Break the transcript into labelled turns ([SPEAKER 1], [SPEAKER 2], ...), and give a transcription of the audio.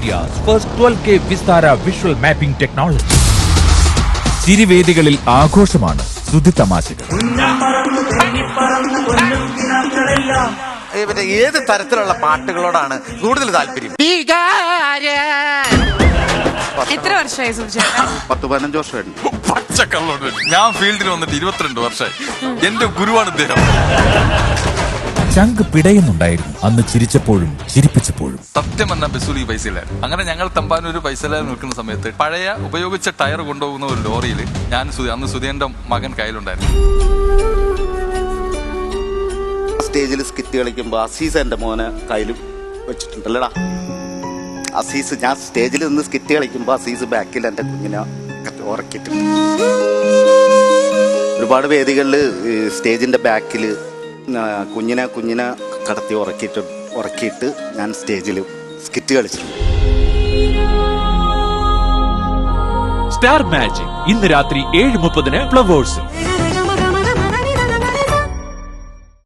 [SPEAKER 1] India's first 12K Vistara visual mapping technology. ചിരിവേദികളിൽ ആഘോഷമാണ് ശ്രുതി തമാശകൾ.
[SPEAKER 2] പിന്നെ ഏത് തരത്തിലുള്ള പാട്ടുകളോടാണ് കൂടുതൽ താല്പര്യം?
[SPEAKER 3] എത്ര വർഷമായി
[SPEAKER 4] പത്ത് പതിനഞ്ച് വർഷമായിരുന്നു
[SPEAKER 5] പച്ചക്കള്ളോട്. ഞാൻ ഫീൽഡിൽ വന്നിട്ട് ഇരുപത്തിരണ്ട് വർഷമായി. എന്റെ ഗുരുവാണ് ഇദ്ദേഹം.
[SPEAKER 1] ചങ്ക് പിടയുന്നുണ്ടായിരുന്നു. അന്ന് ചിരിച്ചപ്പോഴും ചിരിപ്പിച്ചപ്പോഴും.
[SPEAKER 5] സത്യം ബസ്സൂലി പൈസ ഇല്ലായിരുന്നു അങ്ങനെ ഞങ്ങൾ തമ്പാനൂര് പൈസ നിൽക്കുന്ന സമയത്ത് പഴയ ഉപയോഗിച്ച ടയർ കൊണ്ടുപോകുന്ന ഒരു ലോറിയിൽ ഞാൻ സുധി- അന്ന് സുധീന്റെ മകൻ കയ്യിലുണ്ടായിരുന്നു.
[SPEAKER 4] സ്റ്റേജിൽ സ്കിറ്റ് കളിക്കുമ്പോൾ അസീസ് എന്റെ മോനെ കയ്യിലും വെച്ചിട്ടുണ്ടല്ലടാ. അസീസ് ഞാൻ സ്റ്റേജിൽ നിന്ന് സ്കിറ്റ് കളിക്കുമ്പോൾ അസീസ് ബാക്കിൽ എന്റെ കുഞ്ഞിനെ ഉറക്കിട്ടുണ്ട് ഉറക്കിയിട്ടുണ്ട്. ഒരുപാട് വേദികളിൽ സ്റ്റേജിന്റെ ബാക്കിൽ കുഞ്ഞിനെ കുഞ്ഞിനെ കടത്തി ഉറക്കിയിട്ട് ഉറക്കിയിട്ട് ഞാൻ സ്റ്റേജിൽ സ്കിറ്റ് കളിച്ചിട്ടുണ്ട്.
[SPEAKER 1] സ്റ്റാർ മാജിക് ഇന്ന് രാത്രി ഏഴ് മുപ്പതിന് ഫ്ലവേഴ്സ്.